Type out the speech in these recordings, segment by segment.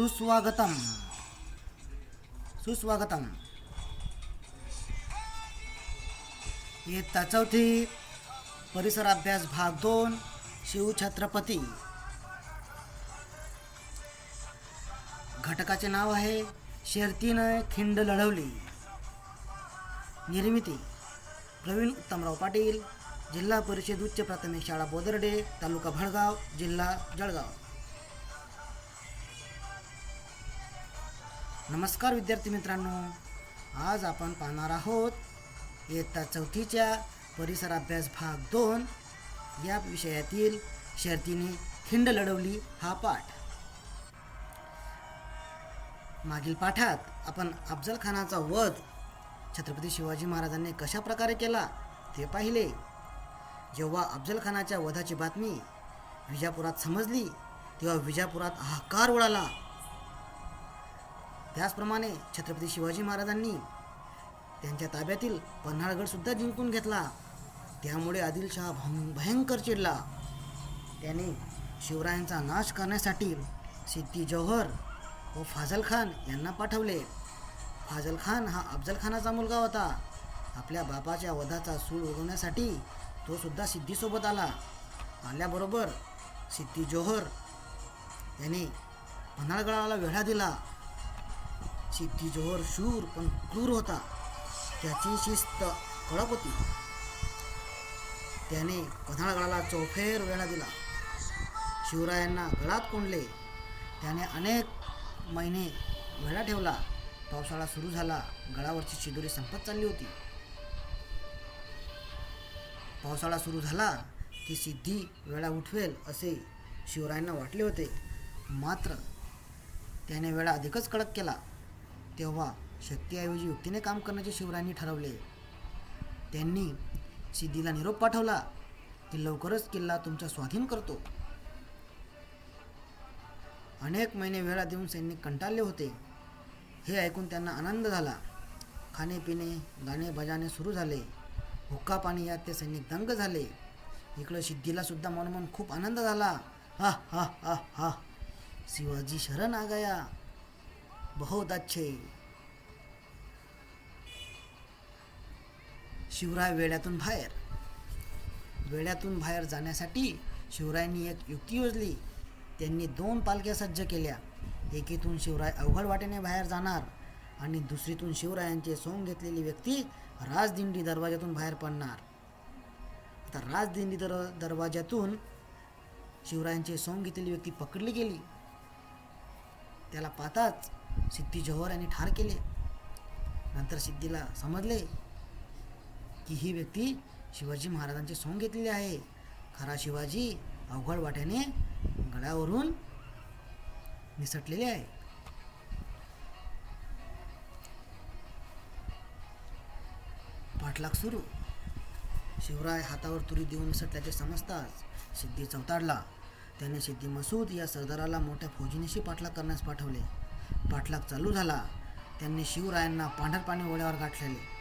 सुस्वागतम। सुस्वागतम। इयत्ता चौथी परिसर अभ्यास भाग दोन शिवछत्रपती घटकाचे नाव आहे शर्तीनं खिंड लढवली। निर्मिती प्रवीण उत्तमराव पाटील जिल्हा परिषद उच्च प्राथमिक शाळा बोदर्डे तालुका भडगाव जिल्हा जळगाव। नमस्कार विद्यार्थी मित्रांनो. आज आपण पाहणार आहोत इयत्ता चौथीच्या परिसर अभ्यास भाग दोन. या विषयातील शर्तीने खिंड लढवली हा पाठ. मागील पाठात आपण अफजल खानाचा वध छत्रपती शिवाजी महाराजांनी कशा प्रकारे केला ते पाहिले. जेव्हा अफजल खानाच्या वधाची बातमी विजापुरात समजली तेव्हा विजापुरात हाकार उडाला. त्याचप्रमाणे छत्रपती शिवाजी महाराजांनी त्यांच्या ताब्यातील पन्हाळगडसुद्धा जिंकून घेतला. त्यामुळे आदिलशहा भं भयंकर चिडला. त्याने शिवरायांचा नाश करण्यासाठी सिद्धी जौहर व फाजल खान यांना पाठवले. फाजल खान हा अफजल खानाचा मुलगा होता. आपल्या बापाच्या वधाचा सूळ उगवण्यासाठी तो सुद्धा सिद्धीसोबत आला. आल्याबरोबर सिद्धी जोहर याने पन्हाळगडाला वेढा दिला. सिद्धीजोहर शूर पण क्रूर होता. त्याची शिस्त कडक होती. त्याने कधाळगडाला चौफेर वेढा दिला. शिवरायांना गळात कोंडले. त्याने अनेक महिने वेढा ठेवला. पावसाळा सुरू झाला. गडावरची शिदोरी संपत चालली होती. पावसाळा सुरू झाला की सिद्धी वेळा उठवेल असे शिवरायांना वाटले होते. मात्र त्याने वेळा अधिकच कडक केला. तेव्हा शक्तीऐवजी युक्तीने काम करण्याचे शिवरायांनी ठरवले. त्यांनी सिद्धीला निरोप पाठवला की लवकरच किल्ला तुमचा स्वाधीन करतो. अनेक महिने वेळा देऊन सैनिक कंटाळले होते. हे ऐकून त्यांना आनंद झाला. खाणेपिणे गाणे बजाणे सुरू झाले. हुक्का पाणी यात ते सैनिक दंग झाले. इकडं सिद्धीला सुद्धा मनोमन खूप आनंद झाला. हा हा हा हा. शिवाजी शरण आ गया. बहुत अच्छे शिवराय वेड्यातून बाहेर. वेड्यातून बाहेर जाण्यासाठी शिवरायांनी एक युक्ती योजली. त्यांनी दोन पालख्या सज्ज केल्या. एकीतून शिवराय अवघड वाटेने बाहेर जाणार आणि दुसरीतून शिवरायांचे सोंग घेतलेली व्यक्ती राजदिंडी दरवाज्यातून बाहेर पडणार. आता राजदिंडी दर दरवाजातून शिवरायांचे सोंग घेतलेली व्यक्ती पकडली गेली. त्याला पाहताच सिद्धी जोहर यांनी ठार केले. नंतर सिद्धीला समजले की ही व्यक्ती शिवाजी महाराजांचे सोंग घेतलेले आहे. खरा शिवाजी अवघड वाट्याने गडावरून निसटलेले आहे. पाठलाग सुरू. शिवराय हातावर तुरी देऊन निसटल्याचे समजताच सिद्धी चौताडला त्याने सिद्धी मसूद या सरदाराला मोठ्या फौजीनेशी पाठलाग करण्यास पाठवले. पाठलाग चालू झाला. त्यांनी शिवरायांना पांढरपाणी ओढ्यावर गाठलेले.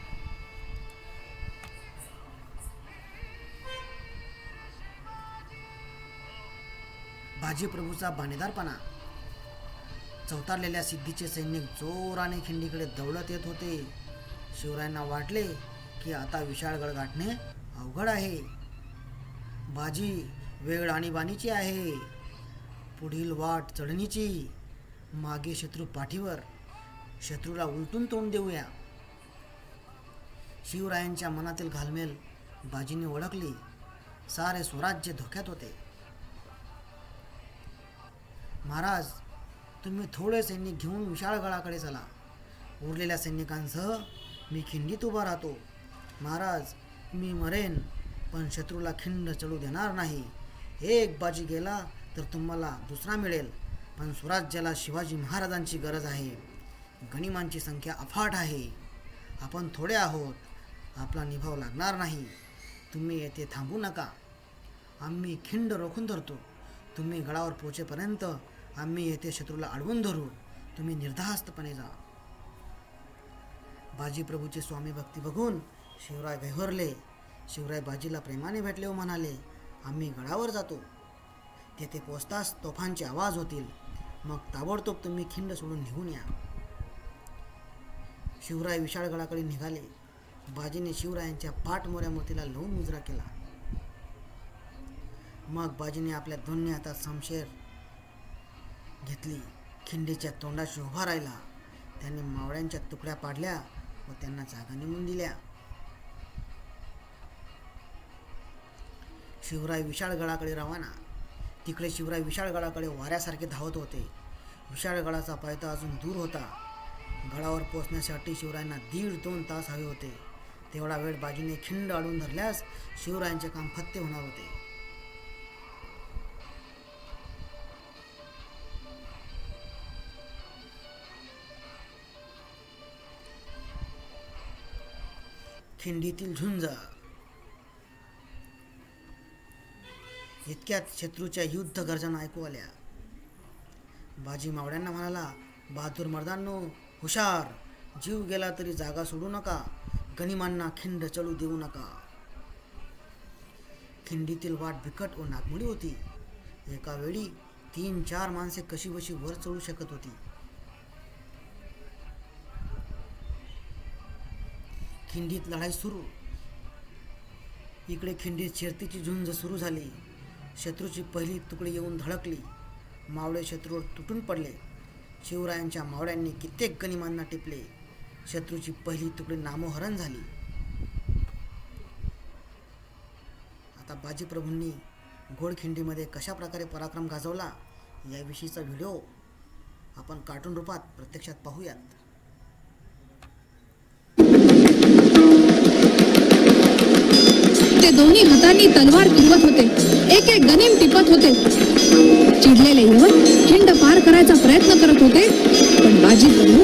बाजीप्रभूचा बाणेदारपणा. चौतारलेल्या सिद्धीचे सैनिक जोराने खिंडीकडे दौडत येत होते. शिवरायांना वाटले की आता विशाळगड गाठणे अवघड आहे. बाजी वेळ आणीबाणीची आहे. पुढील वाट चढणीची. मागे शत्रू पाठीवर. शत्रूला उलटून तोंड देऊया. शिवरायांच्या मनातील घालमेल बाजीने ओळखली. सारे स्वराज्य धोक्यात होते. महाराज तुम्ही थोडे सैनिक घेऊन विशाळगडाकडे चला. उरलेल्या सैनिकांसह मी खिंडीत उभा राहतो. महाराज मी मरेन पण शत्रूला खिंड चढू देणार नाही. एक बाजी गेला तर तुम्हाला दुसरा मिळेल पण स्वराज्याला शिवाजी महाराजांची गरज आहे. गणिमांची संख्या अफाट आहे. आपण थोडे आहोत आपला निभाव लागणार नाही. तुम्ही येथे थांबू नका. आम्ही खिंड रोखून धरतो. तुम्ही गडावर पोचेपर्यंत आम्ही येथे शत्रूला अडवून धरू तुम्ही निर्धास्तपणे जा. बाजीप्रभूची स्वामी भक्ती बघून शिवराय गहिवरले शिवराय बाजीला प्रेमाने भेटले व म्हणाले आम्ही गडावर जातो. तेथे पोचताच तोफांचे आवाज होतील. मग ताबडतोब तुम्ही खिंड सोडून निघून या. शिवराय विशाळगडाकडे निघाले. बाजीने शिवरायांच्या पाठमोऱ्या मूर्तीला लावून मुजरा केला. मग बाजीने आपल्या दोन्ही हातात समशेर घेतली. खिंडीच्या तोंडाशी उभा राहिला. त्यांनी मावळ्यांच्या तुकड्या पाडल्या व त्यांना जागा निघून दिल्या. शिवराय विशाळगडाकडे रवाना. तिकडे शिवराय विशाळगडाकडे वाऱ्यासारखे धावत होते. विशाळगडाचा पायथा अजून दूर होता. गडावर पोचण्यासाठी शिवरायांना दीड दोन तास हवे होते. तेवढा वेळ बाजूने खिंड अडून धरल्यास शिवरायांचे काम फत्ते होणार होते. खिंडीतील झुंज. इतक्यात शत्रूच्या युद्ध गर्जना ऐकू आल्या. बाजी मावड्यांना म्हणाला बहादूर मर्दांनो हुशार. जीव गेला तरी जागा सोडू नका. गनिमांना खिंड चढू देऊ नका. खिंडीतील वाट बिकट व नागमोडी होती. एका वेळी तीन चार माणसे कशी बशी वर चढू शकत होती. खिंडीत लढाई सुरू. इकडे खिंडीत शर्तीची झुंज सुरू झाली. शत्रूची पहिली तुकडी येऊन धडकली. मावळे शत्रूवर तुटून पडले. शिवरायांच्या मावळ्यांनी कित्येक गनिमांना टिपले. शत्रूची पहिली तुकडी नामोहरण झाली. आता बाजीप्रभूंनी घोडखिंडीमध्ये कशा प्रकारे पराक्रम गाजवला याविषयीचा व्हिडिओ आपण कार्टून रूपात प्रत्यक्षात पाहूयात. ते दोन्ही हातांनी तलवार फिरवत होते. एक एक गनिम टिपत होते. चिडलेले यवन खिंड पार करायचा प्रयत्न करत होते पण बाजी प्रभू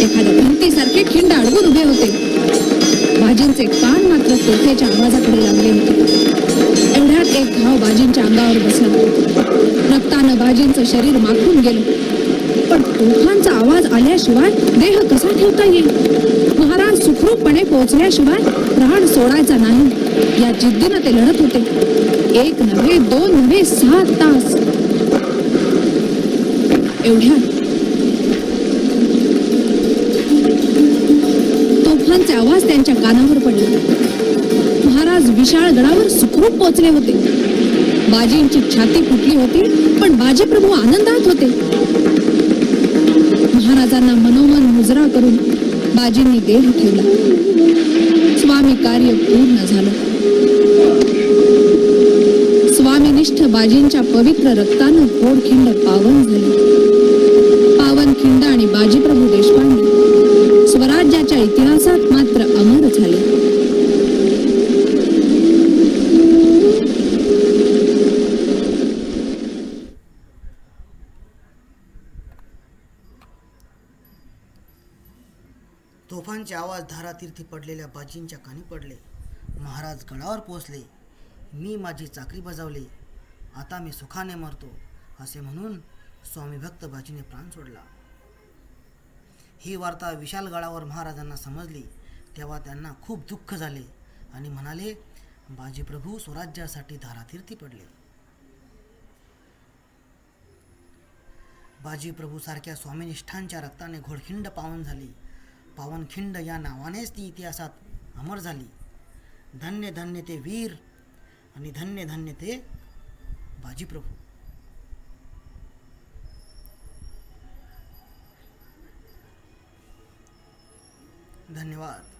एखाद्या भिंतीसारखे खिंड अडवून उभे होते. बाजींचे कान मात्र तोफेच्या आवाजाकडे लागले होते. एवढ्यात एक घाव बाजींच्या अंगावर बसला. रक्तानं बाजींचं शरीर माखून गेलं. पण तोफांचा आवाज आल्याशिवाय देह कसा ठेवता येईल? महाराज सुखरूपपणे पोहोचल्याशिवाय प्राण सोडायचा नाही. या जिद्दीनं ते लढत होते. एक नव्हे दोन नव्हे सात तास. एवढ्या तोफांचे आवाज त्यांच्या कानावर पडले. महाराज विशाळ गडावर सुखरूप पोहोचले होते. बाजींची छाती फुटली होती पण बाजी प्रभू आनंदात होते. महाराजांना मनोमन मुजरा करून बाजींनी देह ठेवला. स्वामी कार्य पूर्ण झालं. स्वामीनिष्ठ बाजींच्या पवित्र रक्तानं गोडखिंड पावन झाली. तोफांचे आवाज धारातीर्थी पडलेल्या बाजींच्या कानी पडले. महाराज गडावर पोचले मी माझी चाकरी बजावली. आता मी सुखाने मरतो असे म्हणून स्वामी भक्त बाजीने प्राण सोडला. ही वार्ता विशाल गडावर महाराजांना समजली. तेव्हा त्यांना खूप दुःख झाले आणि म्हणाले बाजी प्रभू स्वराज्यासाठी धारातीर्थी पडले. बाजी प्रभू सारख्या स्वामीनिष्ठांच्या रक्ताने घोडखिंड पावन झाली. पावनखिंड या नावानेच ती इतिहासात अमर झाली. धन्य धन्य ते वीर आणि धन्य धन्य ते बाजीप्रभू. धन्यवाद.